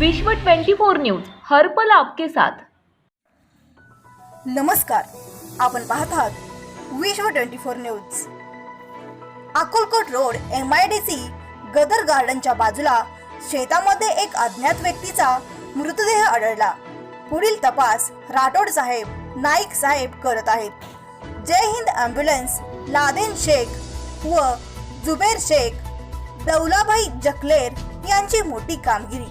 विश्व 24 न्यूज हरपल आपके साथ. नमस्कार आपण पाहत आहात Vishwa twenty four news. Akkalkot road M I D C गदर गार्डनच्या बाजूला शेतामध्ये एक अज्ञात व्यक्तीचा मृतदेह आढळला. पुढील तपास राठोड साहेब नाईक साहेब करत आहेत. जय हिंद ॲम्ब्युलन्स लादेन शेख व जुबेर शेख दौलाभाई जकलेर यांची मोठी कामगिरी.